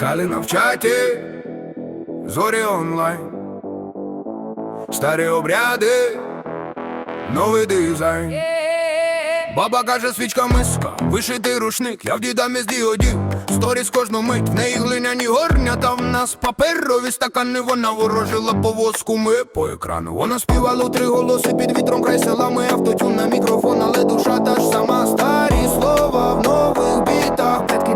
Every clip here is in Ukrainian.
Калина в зорі онлайн, старі обряди, новий дизайн. Баба каже, свічка миска, вишитий рушник, я в діда мізді одів. Сторіс кожну мить, в неї глиняні горнята, в нас паперові стакани, вона ворожила по воску, ми по екрану. Вона співала у три голоси під вітром край села, ми автотюн на мікрофон, але душа та ж сама. Старі слова в. Предки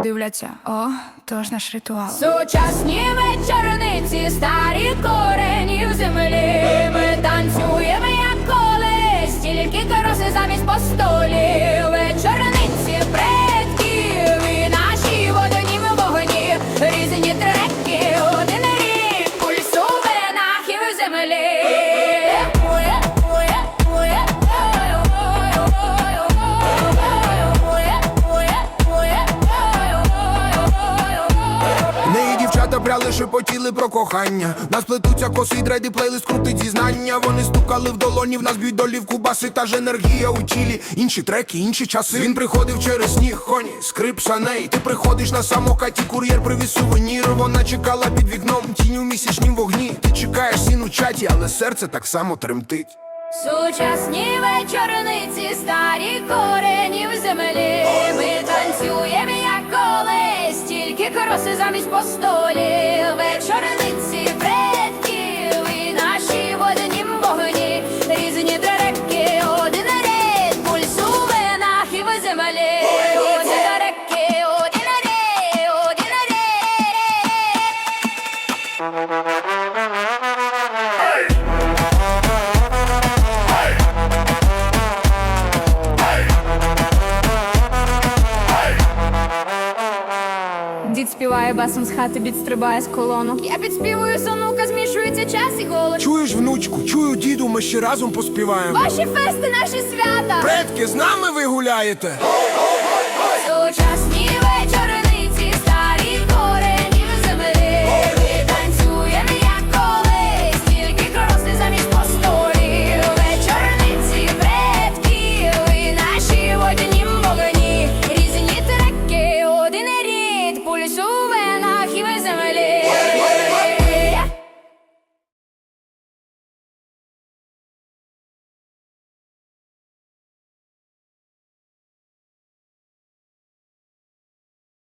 дивляться, о, то ж наш ритуал. Сучасні вечорниці, старі корені в землі. Ми танцюємо як колись, тільки короси замість постолі, Вечорниці предків і наші водяні вогні. Різні дівчата пряли, шепотіли про кохання. Нас плетуться коси, драйди, плейлист крутить зізнання. Вони стукали в долоні, в нас б'ють долів кубаси, та ж енергія у тілі. Інші треки, інші часи. Він приходив через сніг, хоні, скрип саней. Ти приходиш на самокаті, кур'єр привіз сувенір. Вона чекала під вікном, тінь у місячнім вогні. Ти чекаєш сін у чаті, але серце так само тремтить. Сучасні вечорниці, старі корені кроси замість постолів, Вечорниці Дід басом з хати, підстрибає з колонок. Я підспівую сонука, змішується час і голос. Чуєш, внучку, чую, діду, ми ще разом поспіваємо. Ваші фести, наші свята. Предки, з нами ви гуляєте?